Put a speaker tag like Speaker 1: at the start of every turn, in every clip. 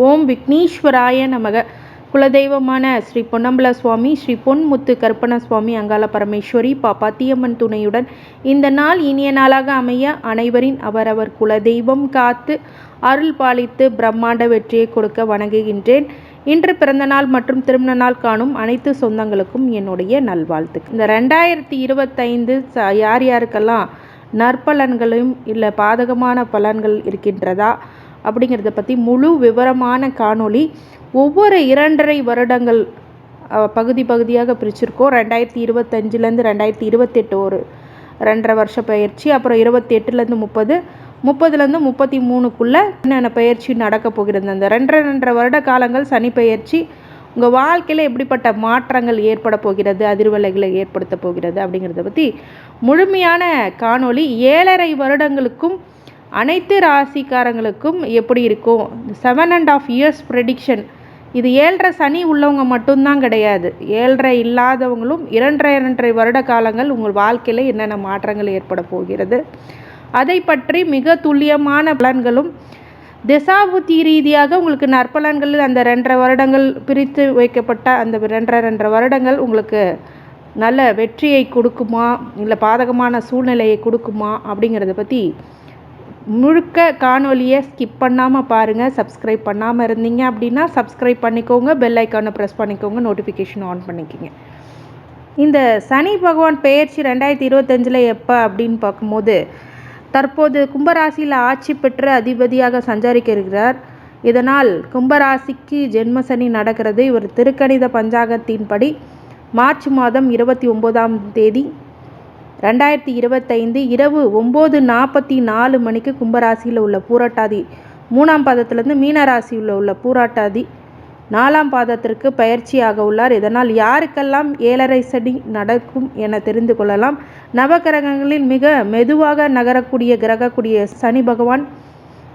Speaker 1: ஓம் விக்னேஸ்வராய நமக. குலதெய்வமான ஸ்ரீ பொன்னம்பல சுவாமி ஸ்ரீ பொன்முத்து கருப்பண சுவாமி அங்காள பரமேஸ்வரி பாப்பாத்தியம்மன் துணையுடன் இந்த நாள் இனிய நாளாக அமைய அனைவரின் அவரவர் குலதெய்வம் காத்து அருள் பாலித்து பிரம்மாண்ட வெற்றியை கொடுக்க வணங்குகின்றேன். இன்று பிறந்தநாள் மற்றும் திருமண நாள் காணும் அனைத்து சொந்தங்களுக்கும் என்னுடைய நல்வாழ்த்து இந்த ரெண்டாயிரத்தி இருபத்தைந்து யார் யாருக்கெல்லாம் நற்பலன்களும் இல்லை பாதகமான பலன்கள் இருக்கின்றதா? அப்படிங்கிறத பற்றி முழு விவரமான காணொளி ஒவ்வொரு இரண்டரை வருடங்கள் பகுதி பகுதியாக பிரிச்சிருக்கோம். ரெண்டாயிரத்தி இருபத்தஞ்சிலேருந்து ரெண்டாயிரத்தி இருபத்தெட்டு ஒரு ரெண்டரை வருஷ பயிற்சி அப்புறம் இருபத்தி எட்டுலேருந்து முப்பது முப்பதுலேருந்து முப்பத்தி மூணுக்குள்ளே என்னென்ன பயிற்சி நடக்க போகிறது? அந்த ரெண்டரை ரெண்டரை வருட காலங்கள் சனி பயிற்சி உங்கள் வாழ்க்கையில் எப்படிப்பட்ட மாற்றங்கள் ஏற்பட போகிறது அதிர்வலைகளை ஏற்படுத்த போகிறது அப்படிங்கிறத பற்றி முழுமையான காணொளி ஏழரை வருடங்களுக்கும் அனைத்து ராசிக்காரங்களுக்கும் எப்படி இருக்கும் seven and half years prediction இது ஏழரை சனி உள்ளவங்க மட்டும்தான் கிடையாது. ஏழரை இல்லாதவங்களும் இரண்டரை இரண்டரை வருட காலங்கள் உங்கள் வாழ்க்கையில் என்னென்ன மாற்றங்கள் ஏற்பட போகிறது. அதை பற்றி மிக துல்லியமான பலன்களும் திசாபுத்தி ரீதியாக உங்களுக்கு நற்பலன்கள் அந்த ரெண்டரை வருடங்கள் பிரித்து வைக்கப்பட்ட அந்த ரெண்டரை ரெண்டரை வருடங்கள் உங்களுக்கு நல்ல வெற்றியை கொடுக்குமா? இல்லை பாதகமான சூழ்நிலையை கொடுக்குமா? அப்படிங்கிறத பற்றி முழுக்க காணொலியை ஸ்கிப் பண்ணாமல் பாருங்கள் சப்ஸ்கிரைப் பண்ணாமல் இருந்தீங்க அப்படின்னா சப்ஸ்கிரைப் பண்ணிக்கோங்க பெல் ஐக்கானை ப்ரெஸ் பண்ணிக்கோங்க நோட்டிஃபிகேஷன் ஆன் பண்ணிக்கோங்க. இந்த சனி பகவான் பெயர்ச்சி ரெண்டாயிரத்தி இருபத்தஞ்சில் எப்போ அப்படின்னு பார்க்கும்போது தற்போது கும்பராசியில் ஆட்சி பெற்று அதிபதியாக சஞ்சாரிக்க இருக்கிறார். இதனால் கும்பராசிக்கு ஜென்ம சனி நடக்கிறது. இவர் திருக்கணித பஞ்சாங்கத்தின்படி மார்ச் மாதம் இருபத்தி ஒம்போதாம் தேதி ரெண்டாயிரத்தி இருபத்தைந்து இரவு ஒம்பது நாற்பத்தி நாலு மணிக்கு கும்பராசியில் உள்ள பூராட்டாதி. மூணாம் பாதத்திலேருந்து மீனராசியில் உள்ள பூராட்டாதி. நாலாம் பாதத்திற்கு பயிற்சியாக உள்ளார். இதனால் யாருக்கெல்லாம் ஏழரை சனி நடக்கும் என தெரிந்து கொள்ளலாம். நவகிரகங்களில் மிக மெதுவாக நகரக்கூடிய கிரகக்கூடிய சனி பகவான்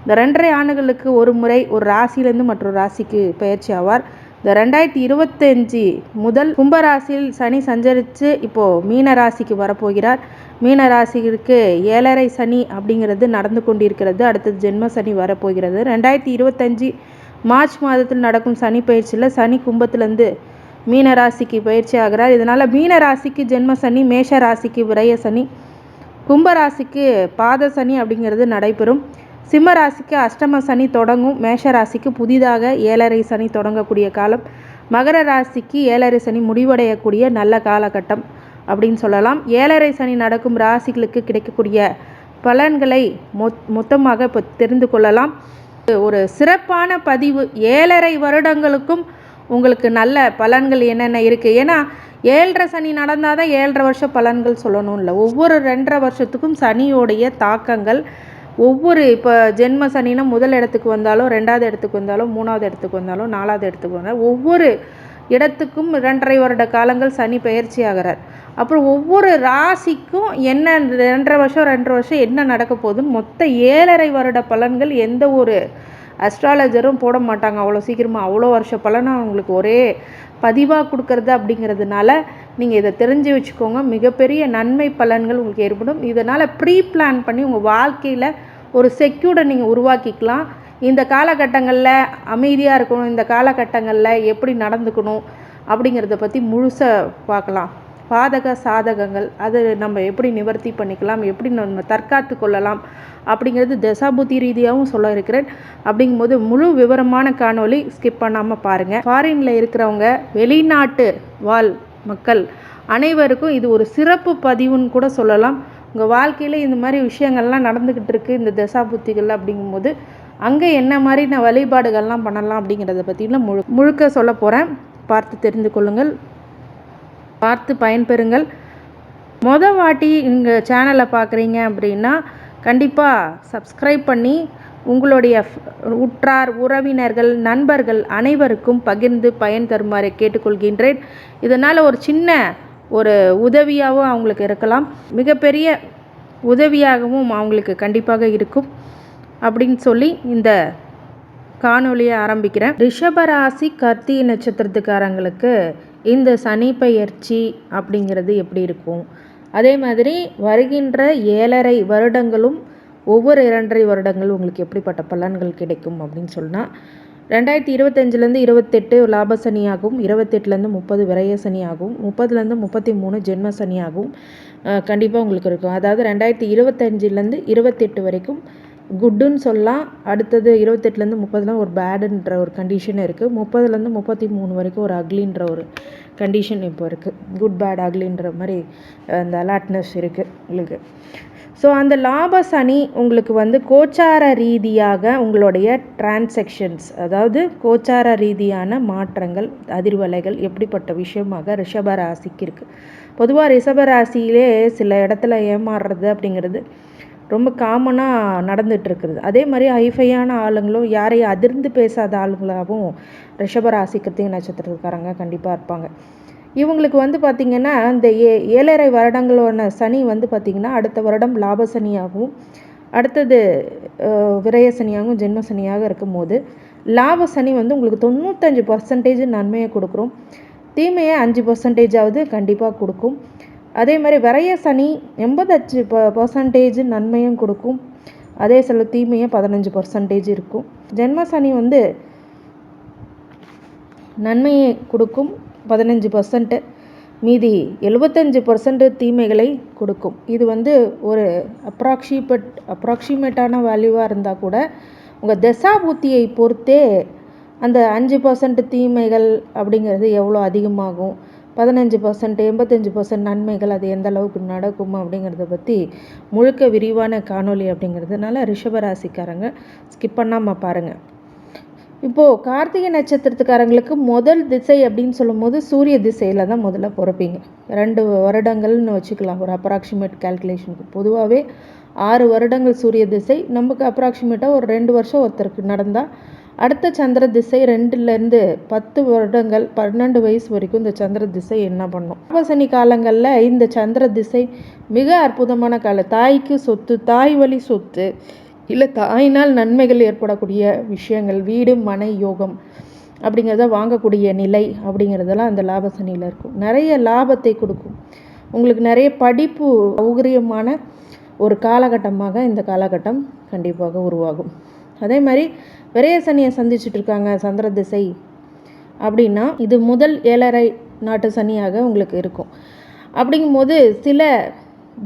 Speaker 1: இந்த ரெண்டரை ஆண்டுகளுக்கு ஒரு முறை ஒரு ராசியிலேருந்து மற்றொரு ராசிக்கு பயிற்சி ஆவார். இந்த ரெண்டாயிரத்தி இருபத்தஞ்சி முதல் கும்பராசியில் சனி சஞ்சரித்து இப்போது மீன ராசிக்கு வரப்போகிறார். மீன ராசிக்கு ஏழரை சனி அப்படிங்கிறது நடந்து கொண்டிருக்கிறது. அடுத்தது ஜென்ம சனி வரப்போகிறது. ரெண்டாயிரத்தி இருபத்தஞ்சி மார்ச் மாதத்தில் நடக்கும் சனி பயிற்சியில் சனி கும்பத்துலேருந்து மீன ராசிக்கு பயிற்சி ஆகிறார். இதனால் மீன ராசிக்கு ஜென்ம சனி மேஷ ராசிக்கு விரய சனி கும்பராசிக்கு பாத சனி அப்படிங்கிறது நடைபெறும். சிம்ம ராசிக்கு அஷ்டம சனி தொடங்கும். மேஷ ராசிக்கு புதிதாக ஏழரை சனி தொடங்கக்கூடிய காலம். மகர ராசிக்கு ஏழரை சனி முடிவடையக்கூடிய நல்ல காலகட்டம் அப்படின்னு சொல்லலாம். ஏழரை சனி நடக்கும் ராசிகளுக்கு கிடைக்கக்கூடிய பலன்களை மொத் மொத்தமாக இப்போ தெரிந்து கொள்ளலாம். ஒரு சிறப்பான பதிவு. ஏழரை வருடங்களுக்கும் உங்களுக்கு நல்ல பலன்கள் என்னென்ன இருக்குது ஏன்னா ஏழரை சனி நடந்தால் தான் ஏழரை வருஷம் பலன்கள் சொல்லணும் இல்லை. ஒவ்வொரு ரெண்டரை வருஷத்துக்கும் சனியோடைய தாக்கங்கள் ஒவ்வொரு இப்போ ஜென்ம சனினா முதல் இடத்துக்கு வந்தாலும் ரெண்டாவது இடத்துக்கு வந்தாலும் மூணாவது இடத்துக்கு வந்தாலும் நாலாவது இடத்துக்கு வந்தாலும் ஒவ்வொரு இடத்துக்கும் ரெண்டரை வருட காலங்கள் சனி பயிற்சி ஆகிறார். அப்புறம் ஒவ்வொரு ராசிக்கும் என்ன ரெண்டரை வருஷம் ரெண்டரை வருஷம் என்ன நடக்க போகுதுன்னு மொத்த ஏழரை வருட பலன்கள் எந்த ஒரு அஸ்ட்ராலஜரும் போட மாட்டாங்க. அவ்வளோ சீக்கிரமாக அவ்வளோ வருஷ பலனை அவங்களுக்கு ஒரே பதிவாக கொடுக்கறது அப்படிங்கிறதுனால நீங்கள் இதை தெரிஞ்சு வச்சுக்கோங்க. மிகப்பெரிய நன்மை பலன்கள் உங்களுக்கு ஏற்படும். இதனால் ப்ரீ பிளான் பண்ணி உங்கள் வாழ்க்கையில் ஒரு செக்யூர்டை நீங்கள் உருவாக்கிக்கலாம். இந்த காலகட்டங்களில் அமைதியாக இருக்கணும் இந்த காலகட்டங்களில் எப்படி நடந்துக்கணும் அப்படிங்கிறத பற்றி முழுசாக பார்க்கலாம். பாதக சாதகங்கள் அது நம்ம எப்படி நிவர்த்தி பண்ணிக்கலாம் எப்படி நம்ம தற்காத்து கொள்ளலாம் அப்படிங்கிறது தசாபுத்தி ரீதியாகவும் சொல்ல இருக்கிறேன். அப்படிங்கும்போது முழு விவரமான காணொலி ஸ்கிப் பண்ணாமல் பாருங்கள் ஃபாரினில் இருக்கிறவங்க வெளிநாட்டு வாழ் மக்கள் அனைவருக்கும் இது ஒரு சிறப்பு பதிவுன்னு கூட சொல்லலாம். உங்கள் வாழ்க்கையில் இந்த மாதிரி விஷயங்கள்லாம் நடந்துக்கிட்டு இருக்குது இந்த தசாபுத்திகள் அப்படிங்கும்போது அங்கே என்ன மாதிரி நான் வழிபாடுகள்லாம் பண்ணலாம் அப்படிங்கிறத பற்றிலாம் முழு முழுக்க சொல்ல போகிறேன் பார்த்து தெரிந்து கொள்ளுங்கள். பார்த்து பயன்பெறுங்கள். மொதல் வாட்டி இங்கே சேனலை பார்க்குறீங்க அப்படின்னா கண்டிப்பாக சப்ஸ்கிரைப் பண்ணி உங்களுடைய உற்றார் உறவினர்கள் நண்பர்கள் அனைவருக்கும் பகிர்ந்து பயன் தருமாறு கேட்டுக்கொள்கின்றேன். இதனால் ஒரு சின்ன ஒரு உதவியாகவும் அவங்களுக்கு இருக்கலாம். மிகப்பெரிய உதவியாகவும் அவங்களுக்கு கண்டிப்பாக இருக்கும். அப்படின்னு சொல்லி இந்த காணொலியை ஆரம்பிக்கிறேன். ரிஷபராசி கர்த்திகை நட்சத்திரத்துக்காரங்களுக்கு இந்த சனி பயிற்சி அப்படிங்கிறது எப்படி இருக்கும்? அதே மாதிரி வருகின்ற ஏழரை வருடங்களும் ஒவ்வொரு இரண்டரை வருடங்களும் உங்களுக்கு எப்படிப்பட்ட பலன்கள் கிடைக்கும் அப்படின்னு சொன்னால் ரெண்டாயிரத்தி இருபத்தஞ்சிலேருந்து இருபத்தெட்டு லாப சனியாகவும் இருபத்தெட்டுலேருந்து முப்பது விரைய சனியாகவும் முப்பதுலேருந்து முப்பத்தி மூணு ஜென்ம சனியாகவும் கண்டிப்பாக உங்களுக்கு இருக்கும். அதாவது ரெண்டாயிரத்தி இருபத்தஞ்சிலேருந்து இருபத்தெட்டு வரைக்கும் குட்டுன்னு சொல்லலாம். அடுத்தது இருபத்தெட்டுலேருந்து முப்பதுலாம் ஒரு பேடுன்ற ஒரு கண்டிஷன் இருக்குது முப்பதுலேருந்து முப்பத்தி மூணு வரைக்கும் ஒரு அக்லின்ற ஒரு கண்டிஷன் இப்போ இருக்குது குட் பேட் அக்லின்ற மாதிரி அந்த அலாட்னஸ் இருக்குது உங்களுக்கு. ஸோ அந்த லாப சனி உங்களுக்கு வந்து கோச்சார ரீதியாக உங்களுடைய டிரான்செக்ஷன்ஸ் அதாவது கோச்சார ரீதியான மாற்றங்கள் அதிர்வலைகள் எப்படிப்பட்ட விஷயமாக ரிஷப ராசிக்கு இருக்குது பொதுவாக ரிஷப ராசியிலே சில இடத்துல ஏமாறுறது அப்படிங்கிறது ரொம்ப காமனாக நடந்துகிட்ருக்குறது அதே மாதிரி ஹைஃபையான ஆளுங்களும் யாரையும் அதிர்ந்து பேசாத ஆளுங்களாகவும் ரிஷபராசி கிருத்திகை நட்சத்திரக்காரங்க கண்டிப்பாக இருப்பாங்க. இவங்களுக்கு வந்து பார்த்திங்கன்னா இந்த ஏ ஏழரை வருடங்களோட சனி வந்து பார்த்திங்கன்னா அடுத்த வருடம் லாப சனியாகவும் அடுத்தது விரய சனியாகவும் ஜென்ம சனியாக இருக்கும்போது லாப சனி வந்து உங்களுக்கு தொண்ணூத்தஞ்சு பர்சன்டேஜ் நன்மையை கொடுக்குறோம் தீமையை அஞ்சு பர்சன்டேஜாவது கண்டிப்பாக கொடுக்கும். அதே மாதிரி விரைய சனி எண்பத்தஞ்சு ப பர்சன்டேஜ் நன்மையும் கொடுக்கும். அதே சில தீமையும் பதினஞ்சு பர்சன்டேஜ் இருக்கும். ஜென்ம சனி வந்து நன்மையை கொடுக்கும். பதினஞ்சு பர்சன்ட்டு மீதி எழுபத்தஞ்சு பர்சன்ட் தீமைகளை கொடுக்கும். இது வந்து ஒரு அப்ராக்சிபட் அப்ராக்சிமேட்டான வேல்யூவாக இருந்தால் கூட உங்கள் தசாபூத்தியை பொறுத்தே அந்த அஞ்சு பர்சன்ட் தீமைகள் அப்படிங்கிறது எவ்வளோ அதிகமாகும்? பதினஞ்சு பர்சன்ட் எண்பத்தஞ்சு பர்சன்ட் நன்மைகள் அது எந்த அளவுக்கு நடக்கும் அப்படிங்கிறத பற்றி முழுக்க விரிவான காணொலி அப்படிங்கிறதுனால ரிஷபராசிக்காரங்க ஸ்கிப் பண்ணாமல் பாருங்கள் இப்போது கார்த்திகை நட்சத்திரத்துக்காரங்களுக்கு முதல் திசை அப்படின்னு சொல்லும்போது சூரிய திசையில் தான் முதல்ல பிறப்பீங்க. ரெண்டு வருடங்கள்னு வச்சுக்கலாம். ஒரு அப்ராக்சிமேட் கேல்குலேஷனுக்கு பொதுவாகவே ஆறு வருடங்கள் சூரிய திசை. நமக்கு அப்ராக்சிமேட்டாக ஒரு ரெண்டு வருஷம் ஒருத்தருக்கு நடந்தால் அடுத்த சந்திர திசை ரெண்டுலேருந்து பத்து வருடங்கள் பன்னெண்டு வயசு வரைக்கும் இந்த சந்திர திசை என்ன பண்ணும்? ஆபசனி காலங்களில் இந்த சந்திர திசை மிக அற்புதமான காலம் தாய்க்கு சொத்து தாய் வழி சொத்து. இல்லை தாயினால் நன்மைகள் ஏற்படக்கூடிய விஷயங்கள் வீடு மனை யோகம் அப்படிங்கிறத வாங்கக்கூடிய நிலை அப்படிங்கிறதெல்லாம் அந்த லாபசனியில் இருக்கும். நிறைய லாபத்தை கொடுக்கும். உங்களுக்கு நிறைய படிப்பு சௌகரியமான ஒரு காலகட்டமாக இந்த காலகட்டம் கண்டிப்பாக உருவாகும். அதே மாதிரி விரைய சனியை சந்திச்சுட்டு இருக்காங்க சந்திர திசை அப்படின்னா இது முதல் ஏழரை நாட்டு சனியாக உங்களுக்கு இருக்கும். அப்படிங்கும்போது சில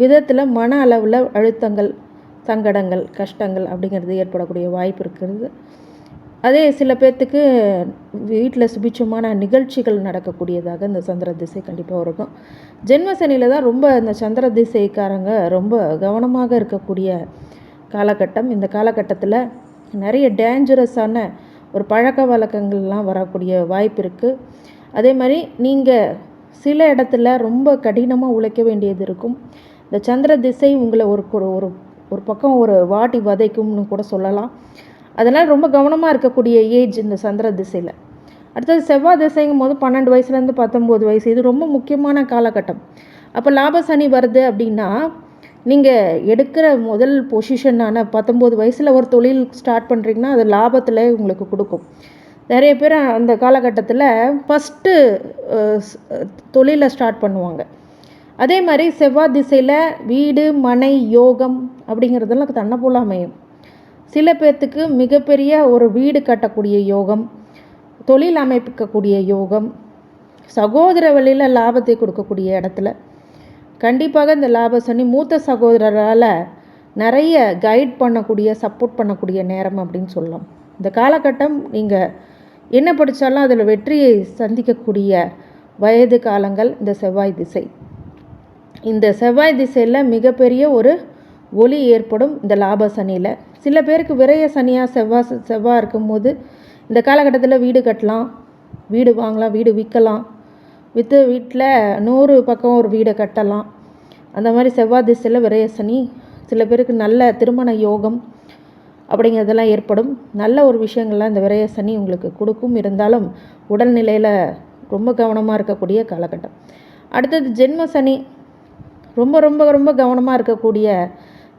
Speaker 1: விதத்தில் மன அளவில் அழுத்தங்கள் சங்கடங்கள் கஷ்டங்கள் அப்படிங்கிறது ஏற்படக்கூடிய வாய்ப்பு இருக்கிறது. அதே சில பேர்த்துக்கு வீட்டில் சுபிச்சமான நிகழ்ச்சிகள் நடக்கக்கூடியதாக இந்த சந்திர திசை கண்டிப்பாக இருக்கும். ஜென்ம சனியில் தான் ரொம்ப இந்த சந்திர திசைக்காரங்க ரொம்ப கவனமாக இருக்கக்கூடிய காலகட்டம். இந்த காலகட்டத்தில் நிறைய டேஞ்சரஸான ஒரு பழக்க வழக்கங்கள்லாம் வரக்கூடிய வாய்ப்பு இருக்குது அதே மாதிரி நீங்கள் சில இடத்துல ரொம்ப கடினமாக உழைக்க வேண்டியது இருக்கும். இந்த சந்திர திசை உங்களை ஒரு ஒரு ஒரு பக்கம் ஒரு வாட்டி வதைக்கும்னு கூட சொல்லலாம். அதனால் ரொம்ப கவனமாக இருக்கக்கூடிய ஏஜ் இந்த சந்திர திசையில். அடுத்தது செவ்வாய் திசைங்கும் போது பன்னெண்டு வயசுலேருந்து பத்தொம்போது வயசு. இது ரொம்ப முக்கியமான காலகட்டம். அப்போ லாப சனி வருது அப்படின்னா நீங்கள் எடுக்கிற முதல் பொசிஷனான பத்தொம்போது வயசில் ஒரு தொழில் ஸ்டார்ட் பண்ணுறீங்கன்னா அது லாபத்தில் உங்களுக்கு கொடுக்கும். நிறைய பேர் அந்த காலகட்டத்தில் ஃபஸ்ட்டு தொழிலை ஸ்டார்ட் பண்ணுவாங்க. அதே மாதிரி செவ்வாய் திசையில் வீடு மனை யோகம் அப்படிங்கிறதெல்லாம் தன்னை போல அமையும். சில பேர்த்துக்கு மிகப்பெரிய ஒரு வீடு கட்டக்கூடிய யோகம் தொழில் அமைப்பிக்கக்கூடிய யோகம் சகோதர வழியில் லாபத்தை கொடுக்கக்கூடிய இடத்துல. கண்டிப்பாக இந்த லாப சனி மூத்த சகோதரரால் நிறைய கைட் பண்ணக்கூடிய சப்போர்ட் பண்ணக்கூடிய நேரம் அப்படின்னு சொல்லலாம். இந்த காலகட்டம் நீங்கள் என்ன படித்தாலும் அதில் வெற்றியை சந்திக்கக்கூடிய வயது காலங்கள் இந்த செவ்வாய் திசை. இந்த செவ்வாய் திசையில் மிகப்பெரிய ஒரு ஒளி ஏற்படும் இந்த லாப சனியில். சில பேருக்கு விரைய சனியாக செவ்வாய் செவ்வாய் இருக்கும்போது இந்த காலகட்டத்தில் வீடு கட்டலாம். வீடு வாங்கலாம் வீடு விற்கலாம் விற்று வீட்டில் நூறு பக்கம் ஒரு வீடை கட்டலாம். அந்த மாதிரி செவ்வாய் திசையில் விரைய சனி சில பேருக்கு நல்ல திருமண யோகம் அப்படிங்கிறதெல்லாம் ஏற்படும். நல்ல ஒரு விஷயங்கள்லாம் இந்த விரைய சனி உங்களுக்கு கொடுக்கும். இருந்தாலும் உடல்நிலையில் ரொம்ப கவனமாக இருக்கக்கூடிய காலகட்டம். அடுத்தது ஜென்ம சனி. ரொம்ப ரொம்ப ரொம்ப கவனமாக இருக்கக்கூடிய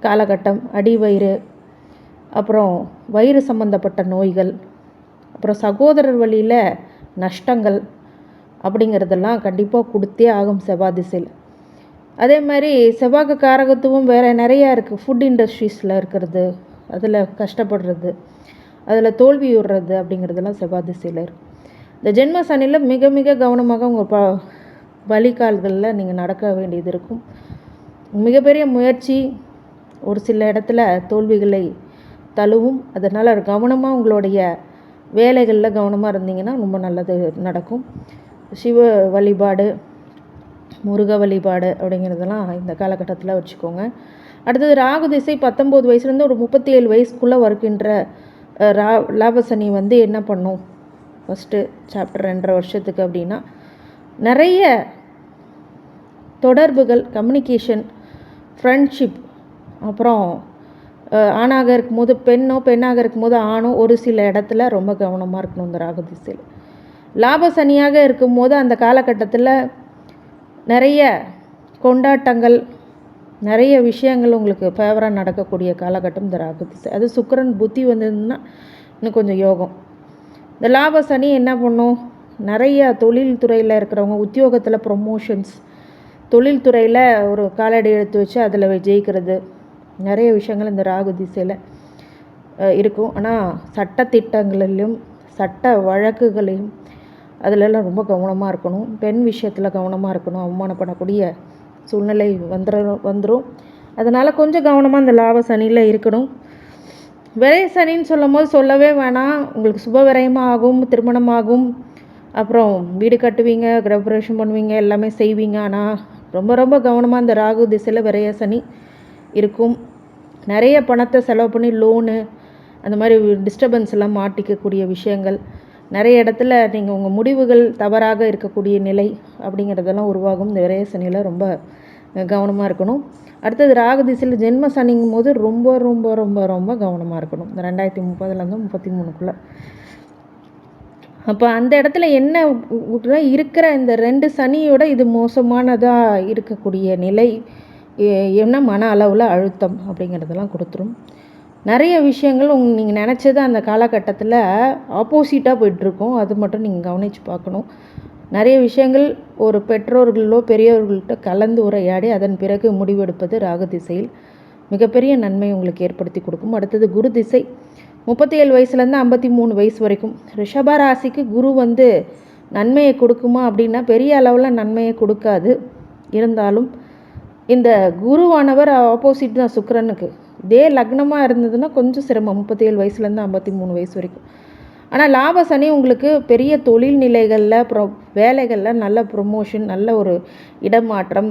Speaker 1: காலகட்டம் அடிவயிறு அப்புறம் வயிறு சம்மந்தப்பட்ட நோய்கள் அப்புறம் சகோதரர் வழியில் நஷ்டங்கள் அப்படிங்கிறதெல்லாம் கண்டிப்பாக கொடுத்தே ஆகும் செவ்வாய் திசையில் அதே மாதிரி செவ்வாய்க்கு காரகத்துவம் வேறு நிறையா இருக்குது ஃபுட் இண்டஸ்ட்ரீஸில் இருக்கிறது அதில் கஷ்டப்படுறது அதில் தோல்வி விடுறது அப்படிங்கிறதெல்லாம் செவ்வாய் திசையில் இந்த ஜென்ம சனியில் மிக மிக கவனமாக உங்கள் ப வழிகால்களில் நீங்கள் நடக்க வேண்டியது இருக்கும். மிகப்பெரிய முயற்சி ஒரு சில இடத்துல தோல்விகளை தழுவும். அதனால் கவனமாக உங்களுடைய வேலைகளில் கவனமாக இருந்தீங்கன்னா ரொம்ப நல்லது நடக்கும். சிவ வழிபாடு முருக வழிபாடு அப்படிங்கிறதெல்லாம் இந்த காலகட்டத்தில் வச்சுக்கோங்க. அடுத்தது ராகு திசை பத்தொம்போது வயசுலேருந்து ஒரு முப்பத்தி ஏழு வயசுக்குள்ளே வருகின்ற ரா லாபசனி வந்து என்ன பண்ணும்? ஃபஸ்ட்டு சாப்டர் ரெண்டரை வருஷத்துக்கு அப்படின்னா நிறைய தொடர்புகள் கம்யூனிகேஷன் ஃப்ரெண்ட்ஷிப் அப்புறம் ஆணாக ஆணாக இருக்கும்போது பெண்ணோ பெண்ணாக இருக்கும்போது ஆணோ ஒரு சில இடத்துல ரொம்ப கவனமாக இருக்கணும் இந்த ராகு திசையில் லாப சனியாக இருக்கும்போது அந்த காலகட்டத்தில் நிறைய கொண்டாட்டங்கள் நிறைய விஷயங்கள் உங்களுக்கு ஃபேவராக நடக்கக்கூடிய காலகட்டம் இந்த ராகு திசை அது சுக்கரன் புத்தி வந்ததுன்னா இன்னும் கொஞ்சம் யோகம். இந்த லாப சனி என்ன பண்ணும்? நிறைய தொழில் துறையில் இருக்கிறவங்க உத்தியோகத்தில் ப்ரொமோஷன்ஸ் தொழில்துறையில் ஒரு காலடி எடுத்து வச்சு அதில் ஜெயிக்கிறது. நிறைய விஷயங்கள் இந்த ராகு திசையில் இருக்கும். ஆனால் சட்ட திட்டங்களிலும் சட்ட வழக்குகளையும் அதிலெல்லாம் ரொம்ப கவனமாக இருக்கணும். பெண் விஷயத்தில் கவனமாக இருக்கணும். அவமானப்படக்கூடிய சூழ்நிலை வந்துடும் வந்துடும் அதனால் கொஞ்சம் கவனமாக இந்த லாப சனியில் இருக்கணும். விரைய சனின்னு சொல்லும் போது சொல்லவே வேணாம். உங்களுக்கு சுப விரயமாகும் திருமணமாகும். அப்புறம் வீடு கட்டுவீங்க கிரபரேஷன் பண்ணுவீங்க எல்லாமே செய்வீங்க. ஆனால் ரொம்ப ரொம்ப கவனமாக இந்த ராகு திசையில் விரைய சனி இருக்கும். நிறைய பணத்தை செலவு பண்ணி லோனு அந்த மாதிரி டிஸ்டர்பன்ஸ்லாம் மாட்டிக்கக்கூடிய விஷயங்கள். நிறைய இடத்துல நீங்கள் உங்கள் முடிவுகள் தவறாக இருக்கக்கூடிய நிலை அப்படிங்கிறதெல்லாம் உருவாகும். இந்த விரைய சனியில் ரொம்ப கவனமாக இருக்கணும். அடுத்தது ராகு திசையில் ஜென்ம சனிங்கும் போது ரொம்ப ரொம்ப ரொம்ப ரொம்ப கவனமாக இருக்கணும். இந்த ரெண்டாயிரத்தி முப்பதுலேருந்து முப்பத்தி மூணுக்குள்ளே. அப்போ அந்த இடத்துல என்ன இருக்கிற இந்த ரெண்டு சனியோட இது மோசமானதாக இருக்கக்கூடிய நிலை என்ன மன அளவில் அழுத்தம் அப்படிங்கிறதெல்லாம் கொடுத்துரும். நிறைய விஷயங்கள் உங் நீங்கள் நினச்சது அந்த காலகட்டத்தில் ஆப்போசிட்டாக போயிட்டுருக்கும். அது மட்டும் நீங்கள் கவனித்து பார்க்கணும். நிறைய விஷயங்கள் ஒரு பெற்றோர்களோ பெரியவர்கள்ட்ட கலந்து உரையாடி அதன் பிறகு முடிவெடுப்பது ராகு திசையில் மிகப்பெரிய நன்மை உங்களுக்கு ஏற்படுத்தி கொடுக்கும். அடுத்தது குரு திசை. முப்பத்தி ஏழு வயசுலேருந்து ஐம்பத்தி மூணு வயசு வரைக்கும் ரிஷப ராசிக்கு குரு வந்து நன்மையை கொடுக்குமா அப்படின்னா பெரிய அளவில் நன்மையை கொடுக்காது. இருந்தாலும் இந்த குருவானவர் ஆப்போசிட் தான் சுக்கரனுக்கு. இதே லக்னமாக இருந்ததுன்னா கொஞ்சம் சிரமம். முப்பத்தேழு வயசுலேருந்து ஐம்பத்தி மூணு வயசு வரைக்கும். ஆனால் லாப சனி உங்களுக்கு பெரிய தொழில் நிலைகளில் அப்புறம் வேலைகளில் நல்ல ப்ரொமோஷன் நல்ல ஒரு இடமாற்றம்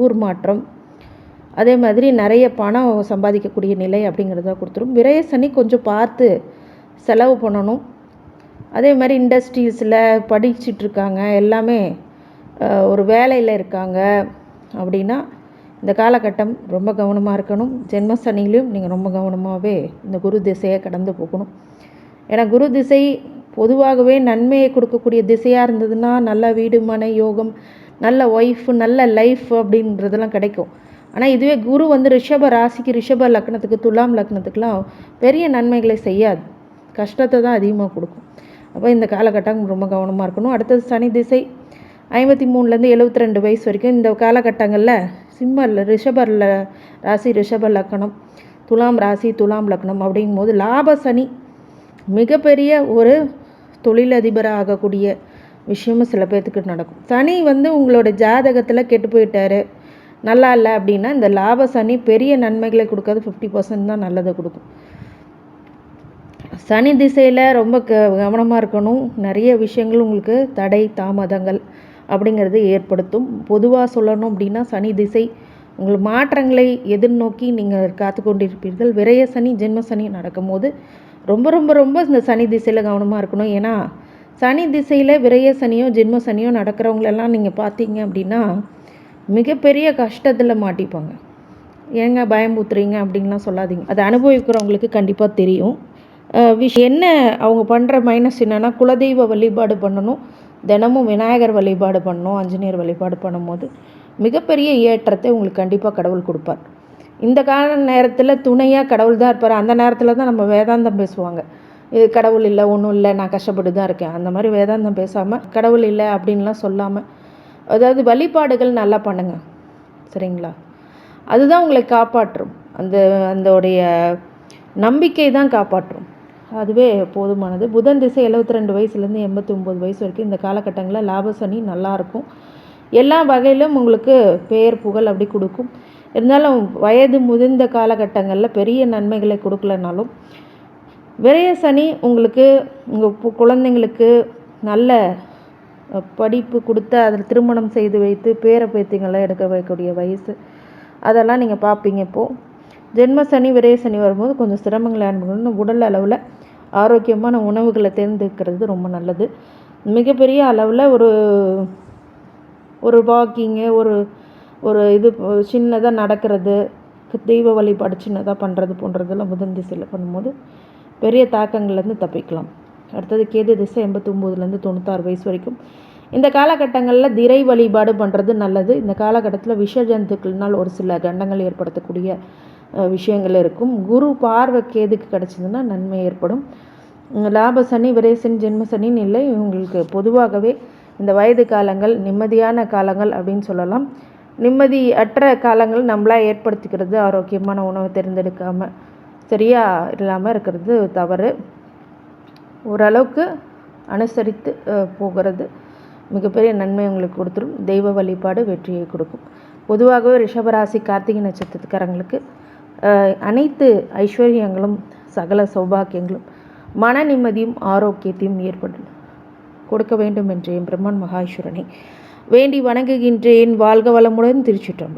Speaker 1: ஊர் மாற்றம். அதே மாதிரி நிறைய பணம் சம்பாதிக்கக்கூடிய நிலை அப்படிங்கிறத கொடுத்துரும். விரய சனி கொஞ்சம் பார்த்து செலவு பண்ணணும். அதே மாதிரி இண்டஸ்ட்ரீஸில் படிச்சிட்ருக்காங்க எல்லாமே ஒரு வேலையில் இருக்காங்க. அப்படின்னா இந்த காலகட்டம் ரொம்ப கவனமாக இருக்கணும். ஜென்ம சனிலையும் நீங்கள் ரொம்ப கவனமாகவே இந்த குரு திசையை கடந்து போகணும். ஏன்னா குரு திசை பொதுவாகவே நன்மையை கொடுக்கக்கூடிய திசையாக இருந்ததுன்னா நல்ல வீடு மனை யோகம் நல்ல ஒய்ஃப் நல்ல லைஃப் அப்படின்றதெல்லாம் கிடைக்கும். ஆனால் இதுவே குரு வந்து ரிஷப ராசிக்கு ரிஷப லக்னத்துக்கு துலாம் லக்னத்துக்குலாம் பெரிய நன்மைகளை செய்யாது. கஷ்டத்தை தான் அதிகமாக கொடுக்கும். அப்போ இந்த காலகட்டம் ரொம்ப கவனமாக இருக்கணும். அடுத்தது சனி திசை. ஐம்பத்தி மூணுலேருந்து எழுபத்தி ரெண்டு வயசு வரைக்கும் இந்த காலகட்டங்களில் சிம்மரில் ரிஷபரில் ராசி ரிஷப லக்கணம் துலாம் ராசி துலாம் லக்னம் அப்படிங்கும்போது லாப சனி மிகப்பெரிய ஒரு தொழிலதிபராக ஆகக்கூடிய விஷயமும் சில பேர்த்துக்கு நடக்கும். சனி வந்து உங்களோட ஜாதகத்தில் கெட்டு போயிட்டார் நல்லா இல்லை அப்படின்னா இந்த லாப சனி பெரிய நன்மைகளை கொடுக்காது ஃபிஃப்டி பர்சன்ட் தான் நல்லதை கொடுக்கும். சனி திசையில் ரொம்ப க கவனமாக இருக்கணும். நிறைய விஷயங்கள் உங்களுக்கு தடை தாமதங்கள் அப்படிங்கிறது ஏற்படுத்தும். பொதுவாக சொல்லணும் அப்படின்னா சனி திசை. உங்கள் மாற்றங்களை எதிர்நோக்கி நீங்கள் காத்து கொண்டிருப்பீர்கள். விரைய சனி ஜென்ம சனி நடக்கும்போது ரொம்ப ரொம்ப ரொம்ப இந்த சனி திசையில் கவனமாக இருக்கணும். ஏன்னா சனி திசையில் விரய சனியோ ஜென்ம சனியோ நடக்கிறவங்களெல்லாம் நீங்கள் பார்த்தீங்க அப்படின்னா மிகப்பெரிய கஷ்டத்தில் மாட்டிப்பாங்க. ஏங்க பயமுத்துறீங்க அப்படின்லாம் சொல்லாதீங்க. அதை அனுபவிக்கிறவங்களுக்கு கண்டிப்பாக தெரியும். விஷயம் விஷ் என்ன அவங்க பண்ணுற மைனஸ் என்னென்னா குலதெய்வ வழிபாடு பண்ணணும். தினமும் விநாயகர் வழிபாடு பண்ணணும் ஆஞ்சநேயர் வழிபாடு பண்ணும்போது மிகப்பெரிய ஏற்றத்தை உங்களுக்கு கண்டிப்பாக கடவுள் கொடுப்பார். இந்த கால நேரத்தில் துணையாக கடவுள் தான் இருப்பார். அந்த நேரத்தில் தான் நம்ம வேதாந்தம் பேசுவாங்க. இது கடவுள் இல்லை ஒன்றும் இல்லை நான் கஷ்டப்பட்டு தான் இருக்கேன். அந்த மாதிரி வேதாந்தம் பேசாமல் கடவுள் இல்லை அப்படின்லாம் சொல்லாமல் அதாவது வழிபாடுகள் நல்லா பண்ணுங்கள் சரிங்களா? அதுதான் உங்களை காப்பாற்றும். அந்த அந்தோடைய நம்பிக்கை தான் காப்பாற்றும். அதுவே போதுமானது. புதன் திசை எழுபத்தி ரெண்டு வயசுலேருந்து எண்பத்தி ஒம்பது வயசு வரைக்கும் இந்த காலகட்டங்களில் லாப சனி நல்லாயிருக்கும் எல்லா வகையிலும் உங்களுக்கு பெயர் புகழ் அப்படி கொடுக்கும். இருந்தாலும் வயது முதிர்ந்த காலகட்டங்களில் பெரிய நன்மைகளை கொடுக்கலனாலும் விரைய சனி உங்களுக்கு உங்கள் குழந்தைங்களுக்கு நல்ல படிப்பு கொடுத்து அதில் திருமணம் செய்து வைத்து பேர பேத்திங்களை எடுக்க வைக்கக்கூடிய வயசு. அதெல்லாம் நீங்கள் பார்ப்பீங்க இப்போது. ஜென்ம சனி விரைய சனி வரும்போது கொஞ்சம் சிரமங்களை அனுபவம் உடல் அளவில் ஆரோக்கியமான உணவுகளை தேர்ந்தெடுக்கிறது ரொம்ப நல்லது. மிகப்பெரிய அளவில் ஒரு ஒரு வாக்கிங்கு ஒரு ஒரு இது சின்னதாக நடக்கிறது தெய்வ வழிபாடு சின்னதாக பண்ணுறது போன்றதெல்லாம் புதன் திசையில் பண்ணும்போது பெரிய தாக்கங்கள்லேருந்து தப்பிக்கலாம். அடுத்தது கேது திசை எண்பத்தொம்போதுலேருந்து தொண்ணூத்தாறு வயசு வரைக்கும். இந்த காலகட்டங்களில் திரை வழிபாடு பண்ணுறது நல்லது. இந்த காலகட்டத்தில் விஷ ஜந்துக்கள்னால் ஒரு சில கண்டங்கள் ஏற்படுத்தக்கூடிய விஷயங்கள் இருக்கும். குரு பார்வை கேதுக்கு கிடச்சிதுன்னா நன்மை ஏற்படும். லாப சனி விரேசன் ஜென்ம சனின்னு இல்லை. உங்களுக்கு பொதுவாகவே இந்த வயது காலங்கள் நிம்மதியான காலங்கள் அப்படின்னு சொல்லலாம். நிம்மதி அற்ற காலங்கள் நம்மளாக ஏற்படுத்திக்கிறது ஆரோக்கியமான உணவை தேர்ந்தெடுக்காமல் சரியாக இல்லாமல் இருக்கிறது தவறு. ஓரளவுக்கு அனுசரித்து போகிறது மிகப்பெரிய நன்மை உங்களுக்கு கொடுத்துரும். தெய்வ வழிபாடு வெற்றியை கொடுக்கும். பொதுவாகவே ரிஷபராசி கார்த்திகை நட்சத்திரக்காரங்களுக்கு அனைத்து ஐஸ்வர்யங்களும் சகல சௌபாக்கியங்களும் மன நிம்மதியும் ஆரோக்கியத்தையும் ஏற்படும் கொடுக்க வேண்டும் என்றேன் பிரம்மன் மகாஈஸ்வரனை வேண்டி வணங்குகின்றேன். வாழ்க வளமுடன் திருச்சிட்டம்பலம்